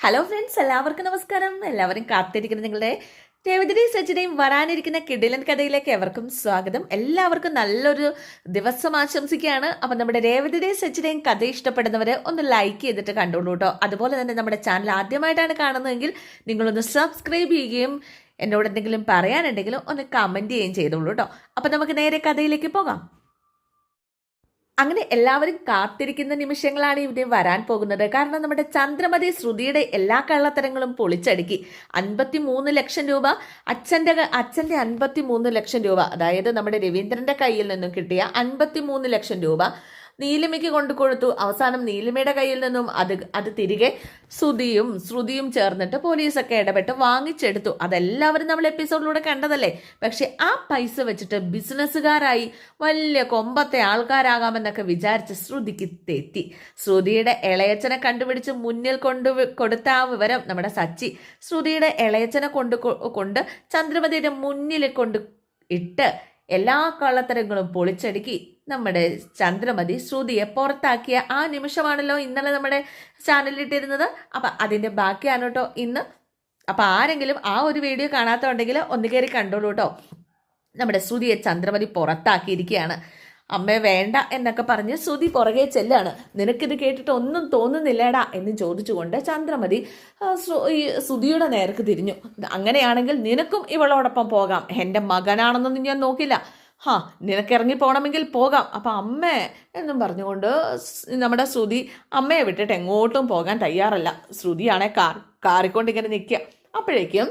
Hello friends എല്ലാവർക്കും നമസ്കാരം. എല്ലാവരും കാത്തിരിക്കുന്ന നിങ്ങളുടെ രേവതിയുടെയും സച്ചിനെയും വരാനിരിക്കുന്ന കിടിലൻ കഥയിലേക്ക് എവർക്കും സ്വാഗതം. എല്ലാവർക്കും നല്ലൊരു ദിവസം ആശംസിക്കുകയാണ്. അപ്പം നമ്മുടെ രേവതിയുടെയും സച്ചിനെയും കഥ ഇഷ്ടപ്പെടുന്നവർ ഒന്ന് ലൈക്ക് ചെയ്തിട്ട് കണ്ടോളൂ കേട്ടോ. അതുപോലെ തന്നെ നമ്മുടെ ചാനൽ ആദ്യമായിട്ടാണ് കാണുന്നതെങ്കിൽ നിങ്ങളൊന്ന് സബ്സ്ക്രൈബ് ചെയ്യുകയും എന്നോട് എന്തെങ്കിലും പറയാനുണ്ടെങ്കിലും ഒന്ന് കമന്റ് ചെയ്യുകയും ചെയ്തോളൂ കേട്ടോ. അപ്പം നമുക്ക് നേരെ കഥയിലേക്ക് പോകാം. അങ്ങനെ എല്ലാവരും കാത്തിരിക്കുന്ന നിമിഷങ്ങളാണ് ഇവിടെ വരാൻ പോകുന്നത്. കാരണം നമ്മുടെ ചന്ദ്രമതി ശ്രുതിയുടെ എല്ലാ കള്ളത്തരങ്ങളും പൊളിച്ചടുക്കി. അൻപത്തി മൂന്ന് ലക്ഷം രൂപ അച്ഛന്റെ അച്ഛന്റെ അൻപത്തി മൂന്ന് ലക്ഷം രൂപ അതായത് നമ്മുടെ രവീന്ദ്രന്റെ കയ്യിൽ നിന്നും കിട്ടിയ അൻപത്തി മൂന്ന് ലക്ഷം രൂപ. നീലിമയ്ക്ക് കൊണ്ടു കൊടുത്തു. അവസാനം നീലിമയുടെ കയ്യിൽ നിന്നും അത് അത് തിരികെ ശ്രുതിയും ശ്രുതിയും ചേർന്നിട്ട് പോലീസൊക്കെ ഇടപെട്ട് വാങ്ങിച്ചെടുത്തു. അതെല്ലാവരും നമ്മൾ എപ്പിസോഡിലൂടെ കണ്ടതല്ലേ? പക്ഷെ ആ പൈസ വെച്ചിട്ട് ബിസിനസ്സുകാരായി വലിയ കൊമ്പത്തെ ആൾക്കാരാകാമെന്നൊക്കെ വിചാരിച്ച് ശ്രുതിക്ക് തെറ്റി. ശ്രുതിയുടെ ഇളയച്ചനെ കണ്ടുപിടിച്ച് മുന്നിൽ കൊണ്ടു കൊടുത്ത ആ വിവരം നമ്മുടെ സച്ചി ശ്രുതിയുടെ ഇളയച്ചനെ കൊണ്ട് കൊണ്ട് ചന്ദ്രമതിയുടെ മുന്നിൽ കൊണ്ട് ഇട്ട് എല്ലാ കള്ളത്തരങ്ങളും പൊളിച്ചടുക്കി നമ്മുടെ ചന്ദ്രമതി ശ്രുതിയെ പുറത്താക്കിയ ആ നിമിഷമാണല്ലോ ഇന്നലെ നമ്മുടെ ചാനലിലിട്ടിരുന്നത് അപ്പം അതിന്റെ ബാക്കിയാണ് കേട്ടോ ഇന്ന്. അപ്പം ആരെങ്കിലും ആ ഒരു വീഡിയോ കാണാത്തുണ്ടെങ്കിൽ ഒന്ന് കയറി കണ്ടോളൂ കേട്ടോ. നമ്മുടെ ശ്രുതിയെ ചന്ദ്രമതി പുറത്താക്കിയിരിക്കുകയാണ്. അമ്മ വേണ്ട എന്നൊക്കെ പറഞ്ഞ് ശ്രുതി പുറകെ ചെല്ലാണ്. നിനക്കിത് കേട്ടിട്ട് ഒന്നും തോന്നുന്നില്ലേടാ എന്ന് ചോദിച്ചുകൊണ്ട് ചന്ദ്രമതി ശ്രുതിയുടെ നേർക്ക് തിരിഞ്ഞു. അങ്ങനെയാണെങ്കിൽ നിനക്കും ഇവളോടൊപ്പം പോകാം. എന്റെ മകനാണെന്നൊന്നും ഞാൻ നോക്കില്ല. ഹാ നിനക്ക് ഇറങ്ങി പോകണമെങ്കിൽ പോകാം. അപ്പം അമ്മേ എന്നും പറഞ്ഞുകൊണ്ട് നമ്മുടെ ശ്രുതി അമ്മയെ വിട്ടിട്ട് എങ്ങോട്ടും പോകാൻ തയ്യാറല്ല. ശ്രുതിയാണെ കാർ കാറിക്കൊണ്ട് ഇങ്ങനെ നിൽക്കുക അപ്പോഴേക്കും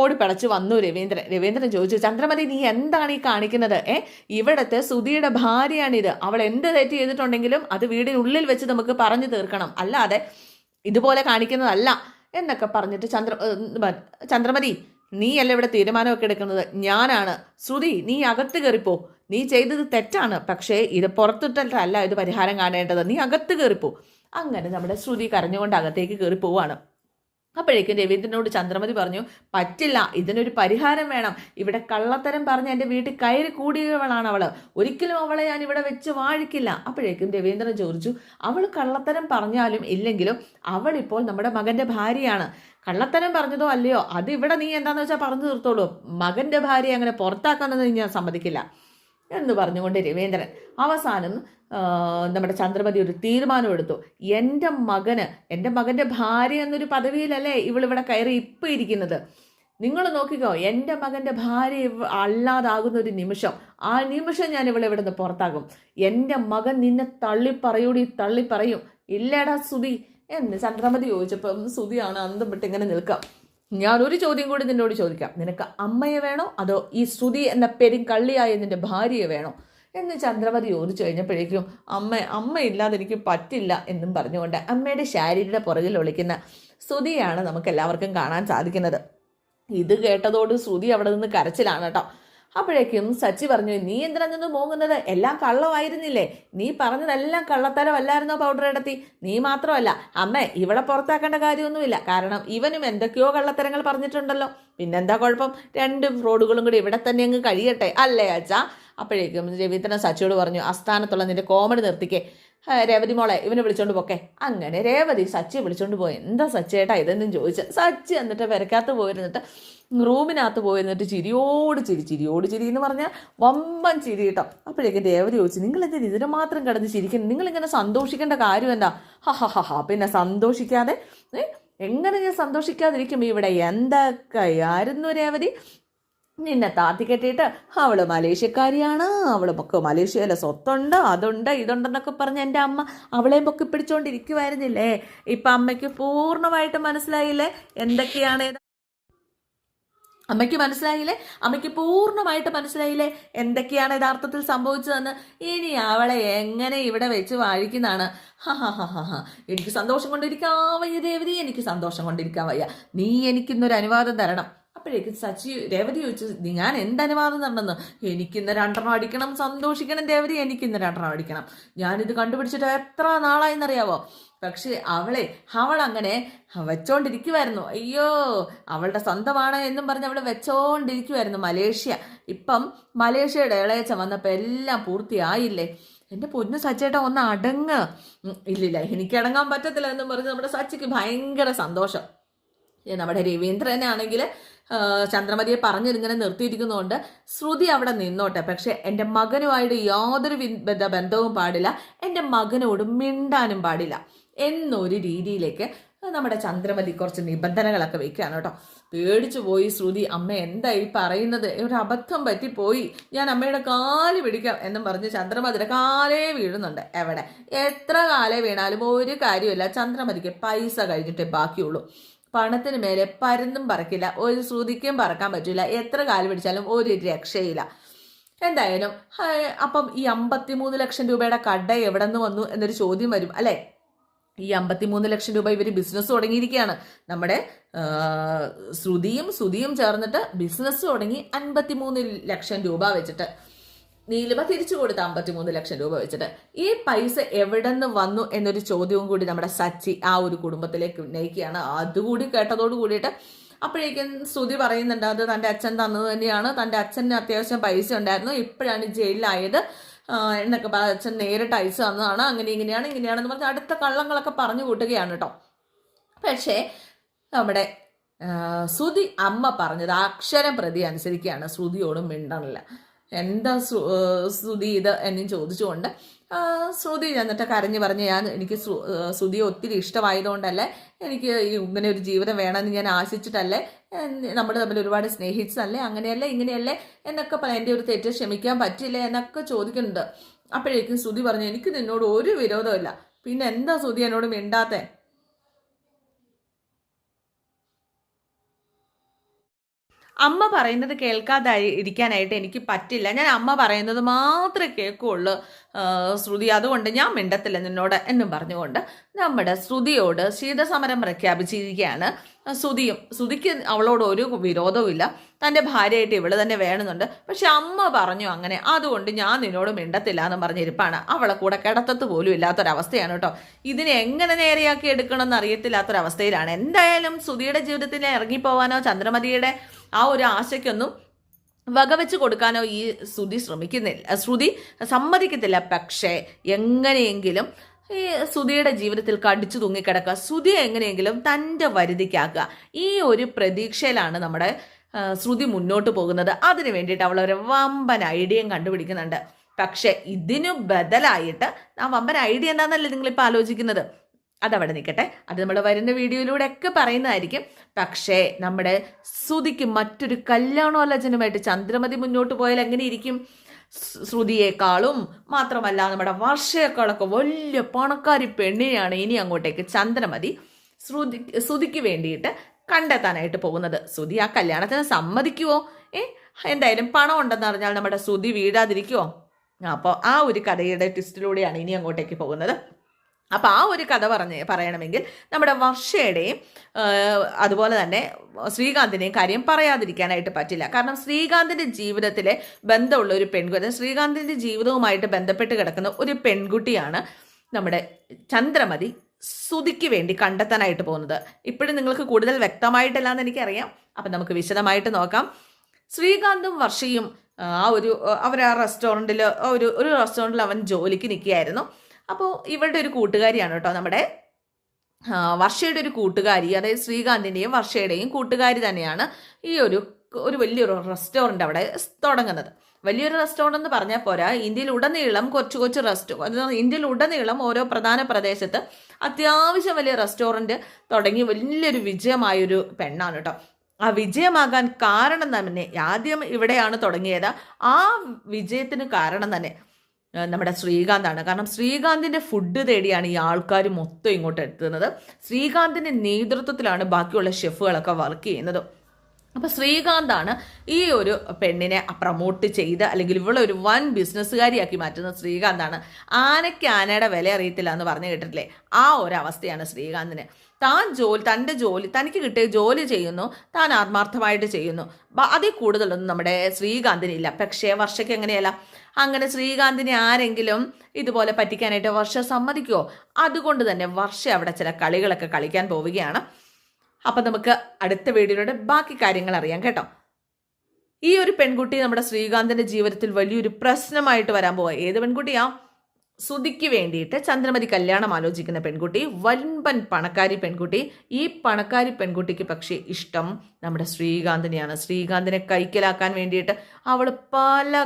ഓടിപ്പടച്ച് വന്നു രവീന്ദ്രൻ. രവീന്ദ്രൻ ചോദിച്ചു ചന്ദ്രമതി നീ എന്താണ് ഈ കാണിക്കുന്നത്? ഏ ഇവിടത്തെ സുധിയുടെ ഭാര്യയാണിത്. അവൾ എന്ത് തെറ്റ് ചെയ്തിട്ടുണ്ടെങ്കിലും അത് വീടിനുള്ളിൽ വെച്ച് നമുക്ക് പറഞ്ഞു തീർക്കണം. അല്ലാതെ ഇതുപോലെ കാണിക്കുന്നതല്ല എന്നൊക്കെ പറഞ്ഞിട്ട് ചന്ദ്ര ചന്ദ്രമതി നീയല്ല ഇവിടെ തീരുമാനമൊക്കെ എടുക്കുന്നത്? ഞാനാണ്. ശ്രുതി നീ അകത്ത് കയറിപ്പോ. നീ ചെയ്തത് തെറ്റാണ്. പക്ഷേ ഇത് പുറത്തിട്ടല്ല ഇത് പരിഹാരം കാണേണ്ടത്. നീ അകത്ത് കയറിപ്പോ. അങ്ങനെ നമ്മുടെ ശ്രുതി കരഞ്ഞുകൊണ്ട് അകത്തേക്ക് കയറി പോവാണ് അപ്പോഴേക്കും രവീന്ദ്രനോട് ചന്ദ്രമതി പറഞ്ഞു പറ്റില്ല ഇതിനൊരു പരിഹാരം വേണം. ഇവിടെ കള്ളത്തരം പറഞ്ഞ് എന്റെ വീട്ടിൽ കയറി കൂടിയവളാണ് അവൾ ഒരിക്കലും അവളെ ഞാൻ ഇവിടെ വെച്ച് വാഴിക്കില്ല. അപ്പോഴേക്കും രവീന്ദ്രൻ ചോദിച്ചു അവൾ കള്ളത്തരം പറഞ്ഞാലും ഇല്ലെങ്കിലും അവളിപ്പോൾ നമ്മുടെ മകന്റെ ഭാര്യയാണ്. കള്ളത്തരം പറഞ്ഞതോ അല്ലയോ? അത് ഇവിടെ നീ എന്താണെന്ന് വെച്ചാൽ പറഞ്ഞു തീർത്തോളൂ. മകന്റെ ഭാര്യയെ അങ്ങനെ പുറത്താക്കാനൊന്നും ഞാൻ സമ്മതിക്കില്ല. എന്ന് പറഞ്ഞുകൊണ്ട് രവീന്ദ്രൻ അവസാനം നമ്മുടെ ചന്ദ്രമതി ഒരു തീരുമാനമെടുത്തു എന്റെ മകന് എന്റെ മകന്റെ ഭാര്യ എന്നൊരു പദവിയിലല്ലേ ഇവളിവിടെ കയറി ഇപ്പം ഇരിക്കുന്നത്? നിങ്ങൾ നോക്കിക്കോ എന്റെ മകന്റെ ഭാര്യ അല്ലാതാകുന്ന ഒരു നിമിഷം ആ നിമിഷം ഞാൻ ഇവളെ ഇവിടെ നിന്ന് പുറത്താകും എന്റെ മകൻ നിന്നെ തള്ളിപ്പറയൂടി തള്ളിപ്പറയും. തള്ളി പറയും ഇല്ലേടാ സുബി എന്ന് ചന്ദ്രമതി ചോദിച്ചപ്പം സുതിയാണ് അന്തം വിട്ട് ഇങ്ങനെ നിൽക്കാം ഞാൻ ഒരു ചോദ്യം കൂടി നിന്നോട് ചോദിക്കാം. നിനക്ക് അമ്മയെ വേണോ? അതോ ഈ ശ്രുതി എന്ന പെരും കള്ളിയായ നിന്റെ ഭാര്യയെ വേണോ? എന്ന് ചന്ദ്രമതി ചോദിച്ചു കഴിഞ്ഞപ്പോഴേക്കും അമ്മ അമ്മ ഇല്ലാതെ എനിക്ക് പറ്റില്ല എന്നും പറഞ്ഞുകൊണ്ട് അമ്മയുടെ ശാരീരിയുടെ പുറകിൽ ഒളിക്കുന്ന ശ്രുതിയാണ് നമുക്ക് എല്ലാവർക്കും കാണാൻ സാധിക്കുന്നത്. ഇത് കേട്ടതോട് ശ്രുതി അവിടെ നിന്ന് കരച്ചിലാണ് കേട്ടോ. അപ്പോഴേക്കും സച്ചി പറഞ്ഞു നീ എന്തിനാ നിന്ന് മോങ്ങുന്നത്? എല്ലാം കള്ളമായിരുന്നില്ലേ? നീ പറഞ്ഞതെല്ലാം കള്ളത്തരമല്ലായിരുന്നോ പൗഡർ ഇടത്തി? നീ മാത്രമല്ല അമ്മേ ഇവിടെ പുറത്താക്കേണ്ട കാര്യമൊന്നുമില്ല. കാരണം ഇവനും എന്തൊക്കെയോ കള്ളത്തരങ്ങൾ പറഞ്ഞിട്ടുണ്ടല്ലോ. പിന്നെന്താ കുഴപ്പം? രണ്ട് ഫ്രോഡുകളും കൂടി ഇവിടെ തന്നെ അങ്ങ് കഴിയട്ടെ അല്ലേ അച്ഛാ? അപ്പോഴേക്കും രവീന്ദ്രൻ സച്ചിയോട് പറഞ്ഞു അസ്ഥാനത്തുള്ള നിന്റെ കോമഡി നിർത്തിക്കേ. രേവതി മോളെ ഇവനെ വിളിച്ചോണ്ട് പോക്കെ. അങ്ങനെ രേവതി സച്ചിയെ വിളിച്ചോണ്ട് പോയി. എന്താ സച്ചേട്ടാ ഇതെന്നും ചോദിച്ചു. സച്ചി എന്നിട്ട് പെരക്കകത്ത് പോയിരുന്നിട്ട് റൂമിനകത്ത് പോയിരുന്നിട്ട് ചിരിയോട് ചിരി ചിരിയോട് ചിരി എന്ന് പറഞ്ഞാൽ വമ്പൻ ചിരി കേട്ടോ. അപ്പോഴേക്കും രേവതി ചോദിച്ചു നിങ്ങൾ എന്തിന് ഇതിന് മാത്രം കിടന്ന് ചിരിക്കണം നിങ്ങളിങ്ങനെ സന്തോഷിക്കേണ്ട കാര്യം എന്താ? ഹ ഹ ഹ ഹ പിന്നെ സന്തോഷിക്കാതെ എങ്ങനെ ഞാൻ സന്തോഷിക്കാതിരിക്കും ഇവിടെ? എന്തൊക്കെയായിരുന്നു രേവതി? നിന്നെ താത്തി കെട്ടിയിട്ട് അവൾ മലേഷ്യക്കാരിയാണ്. അവൾ മൊക്കെ മലേഷ്യയിലെ സ്വത്തുണ്ട് അതുണ്ട് ഇതുണ്ടെന്നൊക്കെ പറഞ്ഞ് എന്റെ അമ്മ അവളെയും പൊക്കി പിടിച്ചോണ്ടിരിക്കുമായിരുന്നില്ലേ ഇപ്പം അമ്മയ്ക്ക് പൂർണമായിട്ട് മനസ്സിലായില്ലേ എന്തൊക്കെയാണ്? അമ്മയ്ക്ക് മനസ്സിലായില്ലേ? അമ്മയ്ക്ക് പൂർണമായിട്ട് മനസ്സിലായില്ലേ എന്തൊക്കെയാണ് യഥാർത്ഥത്തിൽ സംഭവിച്ചതെന്ന്? ഇനി അവളെ എങ്ങനെ ഇവിടെ വെച്ച് വാഴിക്കുന്നതാണ്. എനിക്ക് സന്തോഷം കൊണ്ടിരിക്കാൻ വയ്യ ദേവതി എനിക്ക് സന്തോഷം കൊണ്ടിരിക്കാൻ വയ്യ നീ എനിക്കിന്നൊരു അനുവാദം തരണം. അപ്പോഴേക്കും സച്ചി രേവതി ചോദിച്ചു ഞാൻ എന്ത് അനുവാദം തരണമെന്ന് എനിക്കിന്ന് രണ്ടെണ്ണം അടിക്കണം സന്തോഷിക്കണം രേവതി എനിക്കിന്ന് രണ്ടെണ്ണം അടിക്കണം. ഞാനിത് കണ്ടുപിടിച്ചിട്ട് എത്ര നാളായെന്നറിയാവോ? പക്ഷേ അവളെ അവൾ അങ്ങനെ വെച്ചോണ്ടിരിക്കുമായിരുന്നു അയ്യോ അവളുടെ സ്വന്തമാണ് എന്നും പറഞ്ഞ് അവൾ വെച്ചോണ്ടിരിക്കുമായിരുന്നു മലേഷ്യ. ഇപ്പം മലേഷ്യയുടെ ഇളയച്ച വന്നപ്പോൾ എല്ലാം പൂർത്തിയായില്ലേ? എന്റെ പൊന്ന് സച്ചേട്ടാ ഒന്ന് അടങ്ങ്. ഇല്ലില്ല എനിക്ക് അടങ്ങാൻ പറ്റത്തില്ല എന്നും പറഞ്ഞ് നമ്മുടെ സച്ചിക്ക് ഭയങ്കര സന്തോഷം. നമ്മുടെ രവീന്ദ്രനാണെങ്കിൽ ചന്ദ്രമതിയെ പറഞ്ഞിങ്ങനെ നിർത്തിയിരിക്കുന്നതുകൊണ്ട് ശ്രുതി അവിടെ നിന്നോട്ടെ. പക്ഷെ എന്റെ മകനുമായിട്ട് യാതൊരു ബന്ധ- ബന്ധവും പാടില്ല. എന്റെ മകനോട് മിണ്ടാനും പാടില്ല. എന്നൊരു രീതിയിലേക്ക് നമ്മുടെ ചന്ദ്രമതി കുറച്ച് നിബന്ധനകളൊക്കെ വെക്കുകയാണ് കേട്ടോ. പേടിച്ചു പോയി ശ്രുതി അമ്മ എന്താ ഈ പറയുന്നത്? ഒരു അബദ്ധം പറ്റിപ്പോയി. ഞാൻ അമ്മയുടെ കാൽ പിടിക്കാം എന്നും പറഞ്ഞ് ചന്ദ്രമതിയുടെ കാലേ വീഴുന്നുണ്ട് എവിടെ. എത്ര കാലേ വീണാലും ഒരു കാര്യമില്ല ചന്ദ്രമതിക്ക് പൈസ കഴിഞ്ഞിട്ടേ ബാക്കിയുള്ളൂ. പണത്തിന് മേലെ പരുന്നും പറക്കില്ല ഒരു ശ്രുതിക്കും പറക്കാൻ പറ്റില്ല എത്ര കാൽ പിടിച്ചാലും ഒരു രക്ഷയില്ല. എന്തായാലും അപ്പം ഈ അമ്പത്തിമൂന്ന് ലക്ഷം രൂപയുടെ കട എവിടെ നിന്ന് വന്നു എന്നൊരു ചോദ്യം വരും അല്ലേ? ഈ അമ്പത്തിമൂന്ന് ലക്ഷം രൂപ ഇവർ ബിസിനസ് തുടങ്ങിയിരിക്കുകയാണ്. നമ്മുടെ ശ്രുതിയും ശ്രുതിയും ചേർന്നിട്ട് ബിസിനസ് തുടങ്ങി അൻപത്തിമൂന്ന് ലക്ഷം രൂപ വെച്ചിട്ട്. നീലിമ തിരിച്ചു കൊടുത്ത അമ്പത്തിമൂന്ന് ലക്ഷം രൂപ വെച്ചിട്ട്. ഈ പൈസ എവിടെ നിന്ന് വന്നു എന്നൊരു ചോദ്യവും കൂടി നമ്മുടെ സച്ചി ആ ഒരു കുടുംബത്തിലേക്ക് ഉന്നയിക്കുകയാണ്. അതുകൂടി കേട്ടതോട് കൂടിയിട്ട് അപ്പോഴേക്കും സ്തുതി പറയുന്നുണ്ട് അത് തന്റെ അച്ഛൻ തന്നത് തന്നെയാണ്. തന്റെ അച്ഛന് അത്യാവശ്യം പൈസ ഉണ്ടായിരുന്നു. ഇപ്പോഴാണ് ജയിലിലായത്. എന്നൊക്കെ അച്ഛൻ നേരിട്ട് അയച്ചു തന്നതാണ്. അങ്ങനെ ഇങ്ങനെയാണ് ഇങ്ങനെയാണെന്ന് പറഞ്ഞ് അടുത്ത കള്ളങ്ങളൊക്കെ പറഞ്ഞു കൂട്ടുകയാണ് കേട്ടോ. പക്ഷേ നമ്മുടെ ശ്രുതി അമ്മ പറഞ്ഞത് അക്ഷരം പ്രതി അനുസരിക്കുകയാണ്. ശ്രുതിയോടും മിണ്ടണില്ല. എന്താ ശ്രുതി ഇത് എന്നും ചോദിച്ചുകൊണ്ട് ശ്രുതി എന്നിട്ട് കരഞ്ഞു പറഞ്ഞ് ഞാൻ എനിക്ക് ശ്രുതി ഒത്തിരി ഇഷ്ടമായതുകൊണ്ടല്ലേ എനിക്ക് ഇങ്ങനെ ഒരു ജീവിതം വേണമെന്ന് ഞാൻ ആശിച്ചിട്ടല്ലേ നമ്മൾ തമ്മിൽ ഒരുപാട് സ്നേഹിച്ചതല്ലേ അങ്ങനെയല്ലേ ഇങ്ങനെയല്ലേ എന്നൊക്കെ എന്റെ ഒരു തെറ്റ് ക്ഷമിക്കാൻ പറ്റില്ല എന്നൊക്കെ ചോദിക്കുന്നുണ്ട്. അപ്പോഴേക്കും ശ്രുതി പറഞ്ഞു എനിക്ക് നിന്നോട് ഒരു വിരോധമില്ല പിന്നെ എന്താ ശ്രുതി എന്നോട് മിണ്ടാത്തേ? അമ്മ പറയുന്നത് കേൾക്കാതെ ഇരിക്കാനായിട്ട് എനിക്ക് പറ്റില്ല. ഞാൻ അമ്മ പറയുന്നത് മാത്രമേ കേൾക്കുള്ളൂ. ശ്രുതി അതുകൊണ്ട് ഞാൻ മിണ്ടത്തില്ല നിന്നോട് എന്നും പറഞ്ഞുകൊണ്ട് നമ്മുടെ ശ്രുതിയോട് ശീതസമരം പ്രഖ്യാപിച്ചിരിക്കുകയാണ്. ശ്രുതിയും ശ്രുതിക്ക് അവളോട് ഒരു വിരോധവും ഇല്ല തന്റെ ഭാര്യയായിട്ട് ഇവൾ തന്നെ വേണമെന്നുണ്ട് പക്ഷെ അമ്മ പറഞ്ഞു അങ്ങനെ അതുകൊണ്ട് ഞാൻ നിന്നോട് മിണ്ടത്തില്ല എന്ന് പറഞ്ഞിരിപ്പാണ്. അവളെ കൂടെ കിടത്തത്ത് പോലും ഇല്ലാത്തൊരവസ്ഥയാണ് കേട്ടോ. ഇതിനെ എങ്ങനെ നേരെയാക്കി എടുക്കണമെന്ന് അറിയത്തില്ലാത്തൊരവസ്ഥയിലാണ്. എന്തായാലും ശ്രുതിയുടെ ജീവിതത്തിൽ ഇറങ്ങിപ്പോവാനോ ചന്ദ്രമതിയുടെ ആ ഒരു ആശയ്ക്കൊന്നും വകവെച്ച് കൊടുക്കാനോ ഈ ശ്രുതി ശ്രമിക്കുന്നില്ല. ശ്രുതി സമ്മതിക്കത്തില്ല. പക്ഷേ എങ്ങനെയെങ്കിലും ഈ ശ്രുതിയുടെ ജീവിതത്തിൽ കടിച്ചു തൂങ്ങിക്കിടക്കുക ശ്രുതി എങ്ങനെയെങ്കിലും തന്റെ വരുതിക്കാക്കുക ഈ ഒരു പ്രതീക്ഷയിലാണ് നമ്മുടെ ശ്രുതി മുന്നോട്ട് പോകുന്നത്. അതിനു വേണ്ടിയിട്ട് അവൾ വമ്പൻ ഐഡിയയും കണ്ടുപിടിക്കുന്നുണ്ട്. പക്ഷെ ഇതിനു ബദലായിട്ട് ആ വമ്പൻ ഐഡിയ എന്താണെന്നല്ലേ നിങ്ങളിപ്പോൾ ആലോചിക്കുന്നത്? അതവിടെ നിൽക്കട്ടെ. അത് നമ്മൾ വരുന്ന വീഡിയോയിലൂടെ ഒക്കെ പറയുന്നതായിരിക്കും. പക്ഷേ നമ്മുടെ ശ്രുതിക്ക് മറ്റൊരു കല്യാണോലചനമായിട്ട് ചന്ദ്രമതി മുന്നോട്ട് പോയാൽ എങ്ങനെ ഇരിക്കും? ശ്രുതിയേക്കാളും മാത്രമല്ല നമ്മുടെ വർഷയേക്കാളൊക്കെ വലിയ പണക്കാരി പെണ്ണിനെയാണ് ഇനി അങ്ങോട്ടേക്ക് ചന്ദ്രമതി ശ്രുതി ശ്രുതിക്ക് വേണ്ടിയിട്ട് കണ്ടെത്താനായിട്ട് പോകുന്നത്. ശ്രുതി ആ കല്യാണത്തിന് സമ്മതിക്കുവോ? ഏ? എന്തായാലും പണം ഉണ്ടെന്ന് അറിഞ്ഞാൽ നമ്മുടെ ശ്രുതി വീഴാതിരിക്കുവോ? അപ്പോൾ ആ ഒരു കഥയുടെ ട്വിസ്റ്റിലൂടെയാണ് ഇനി അങ്ങോട്ടേക്ക് പോകുന്നത്. അപ്പോൾ ആ ഒരു കഥ പറഞ്ഞ് പറയണമെങ്കിൽ നമ്മുടെ വർഷയുടെയും അതുപോലെ തന്നെ ശ്രീകാന്തിന്റെയും കാര്യം പറയാതിരിക്കാനായിട്ട് പറ്റില്ല. കാരണം ശ്രീകാന്തിന്റെ ജീവിതത്തിലെ ബന്ധമുള്ള ഒരു പെൺകുട്ടി ശ്രീകാന്തിന്റെ ജീവിതവുമായിട്ട് ബന്ധപ്പെട്ട് കിടക്കുന്ന ഒരു പെൺകുട്ടിയാണ് നമ്മുടെ ചന്ദ്രമതി സ്തുതിക്ക് വേണ്ടി കണ്ടെത്താനായിട്ട് പോകുന്നത്. ഇപ്പോഴും നിങ്ങൾക്ക് കൂടുതൽ വ്യക്തമായിട്ടല്ല എന്ന് എനിക്കറിയാം. അപ്പം നമുക്ക് വിശദമായിട്ട് നോക്കാം. ശ്രീകാന്തും വർഷയും ആ ഒരു അവർ ആ റെസ്റ്റോറന്റിൽ ഒരു ഒരു റെസ്റ്റോറന്റിൽ അവൻ ജോലിക്ക് നിൽക്കുകയായിരുന്നു. അപ്പോൾ ഇവളുടെ ഒരു കൂട്ടുകാരിയാണ് കേട്ടോ നമ്മുടെ വർഷയുടെ ഒരു കൂട്ടുകാരി അതായത് ശ്രീകാന്തിന്റെയും വർഷയുടെയും കൂട്ടുകാരി തന്നെയാണ് ഈ ഒരു ഒരു വലിയൊരു റെസ്റ്റോറന്റ് അവിടെ തുടങ്ങുന്നത്. വലിയൊരു റെസ്റ്റോറന്റ് എന്ന് പറഞ്ഞാൽ പോരാ ഇന്ത്യയിൽ ഉടനീളം കൊച്ചു കൊച്ചു റെസ്റ്റോ ഇന്ത്യയിൽ ഉടനീളം ഓരോ പ്രധാന പ്രദേശത്ത് അത്യാവശ്യം വലിയ റെസ്റ്റോറന്റ് തുടങ്ങി വലിയൊരു വിജയമായൊരു പെണ്ണാണ് കേട്ടോ. ആ വിജയമാകാൻ കാരണം തന്നെ ആദ്യം ഇവിടെയാണ് തുടങ്ങിയത്. ആ വിജയത്തിന് കാരണം തന്നെ നമ്മുടെ ശ്രീകാന്താണ്. കാരണം ശ്രീകാന്തിന്റെ ഫുഡ് തേടിയാണ് ഈ ആൾക്കാർ മൊത്തം ഇങ്ങോട്ട് എത്തുന്നത്. ശ്രീകാന്തിന്റെ നേതൃത്വത്തിലാണ് ബാക്കിയുള്ള ഷെഫുകളൊക്കെ വർക്ക് ചെയ്യുന്നത്. അപ്പോൾ ശ്രീകാന്താണ് ഈ ഒരു പെണ്ണിനെ പ്രൊമോട്ട് ചെയ്ത് അല്ലെങ്കിൽ ഇവളെ ഒരു വൻ ബിസിനസ്സുകാരിയാക്കി മാറ്റുന്ന ശ്രീകാന്താണ്. ആനയ്ക്ക് ആനയുടെ വില അറിയത്തില്ല എന്ന് പറഞ്ഞു കേട്ടിട്ടില്ലേ? ആ ഒരു അവസ്ഥയാണ് ശ്രീകാന്തിന്. താൻ ജോലി തന്റെ ജോലി തനിക്ക് കിട്ടിയ ജോലി ചെയ്യുന്നു താൻ ആത്മാർത്ഥമായിട്ട് ചെയ്യുന്നു. അതിൽ കൂടുതലൊന്നും നമ്മുടെ ശ്രീകാന്തിനില്ല. പക്ഷേ വർഷയ്ക്ക് എങ്ങനെയല്ല? അങ്ങനെ ശ്രീകാന്തിനെ ആരെങ്കിലും ഇതുപോലെ പറ്റിക്കാനായിട്ട് വർഷ സമ്മതിക്കുമോ അതുകൊണ്ട് തന്നെ വർഷ അവിടെ ചില കളികളൊക്കെ കളിക്കാൻ പോവുകയാണ്. അപ്പം നമുക്ക് അടുത്ത വീഡിയോയുടെ ബാക്കി കാര്യങ്ങൾ അറിയാം കേട്ടോ. ഈ ഒരു പെൺകുട്ടി നമ്മുടെ ശ്രീകാന്തിന്റെ ജീവിതത്തിൽ വലിയൊരു പ്രശ്നമായിട്ട് വരാൻ പോവുക ഏത് പെൺകുട്ടിയാ? സുധിക്ക് വേണ്ടിയിട്ട് ചന്ദ്രമതി കല്യാണം ആലോചിക്കുന്ന പെൺകുട്ടി വൻപൻ പണക്കാരി പെൺകുട്ടി. ഈ പണക്കാരി പെൺകുട്ടിക്ക് പക്ഷേ ഇഷ്ടം നമ്മുടെ ശ്രീകാന്തിനെയാണ്. ശ്രീകാന്തിനെ കൈക്കലാക്കാൻ വേണ്ടിയിട്ട് അവൾ പല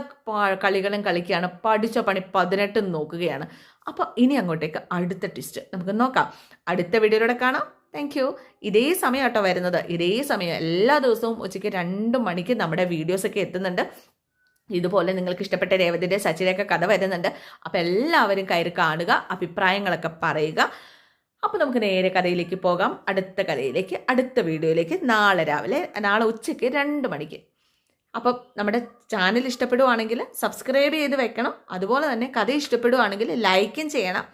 കളികളും കളിക്കുകയാണ്. പഠിച്ച പണി പതിനെട്ടും നോക്കുകയാണ്. അപ്പോൾ ഇനി അങ്ങോട്ടേക്ക് അടുത്ത ട്വിസ്റ്റ് നമുക്ക് നോക്കാം. അടുത്ത വീഡിയോയിലൂടെ കാണാം. താങ്ക് യു ഇതേ സമയം കേട്ടോ വരുന്നത്. ഇതേ സമയം എല്ലാ ദിവസവും ഉച്ചയ്ക്ക് രണ്ട് മണിക്ക് നമ്മുടെ വീഡിയോസൊക്കെ എത്തുന്നുണ്ട്. ഇതുപോലെ നിങ്ങൾക്ക് ഇഷ്ടപ്പെട്ട രേവതിന്റെ സച്ചിനൊക്കെ കഥ വരുന്നുണ്ട്. അപ്പോൾ എല്ലാവരും കയറി കാണുക അഭിപ്രായങ്ങളൊക്കെ പറയുക. അപ്പോൾ നമുക്ക് നേരെ കഥയിലേക്ക് പോകാം. അടുത്ത കഥയിലേക്ക് അടുത്ത വീഡിയോയിലേക്ക് നാളെ രാവിലെ നാളെ ഉച്ചയ്ക്ക് രണ്ട് മണിക്ക്. അപ്പം നമ്മുടെ ചാനൽ ഇഷ്ടപ്പെടുവാണെങ്കിൽ സബ്സ്ക്രൈബ് ചെയ്ത് വെക്കണം. അതുപോലെ തന്നെ കഥ ഇഷ്ടപ്പെടുവാണെങ്കിൽ ലൈക്കും ചെയ്യണം.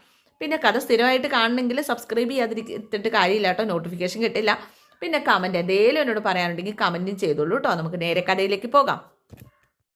പിന്നെ കഥ സ്ഥിരമായിട്ട് കാണണമെങ്കിൽ സബ്സ്ക്രൈബ് ചെയ്യാതിരിത്തിട്ട് കാര്യമില്ല കേട്ടോ. നോട്ടിഫിക്കേഷൻ കിട്ടില്ല. പിന്നെ കമന്റ് എന്തെങ്കിലും എന്നോട് പറയാനുണ്ടെങ്കിൽ കമന്റും ചെയ്തോളൂ കേട്ടോ. നമുക്ക് നേരെ കഥയിലേക്ക് പോകാം.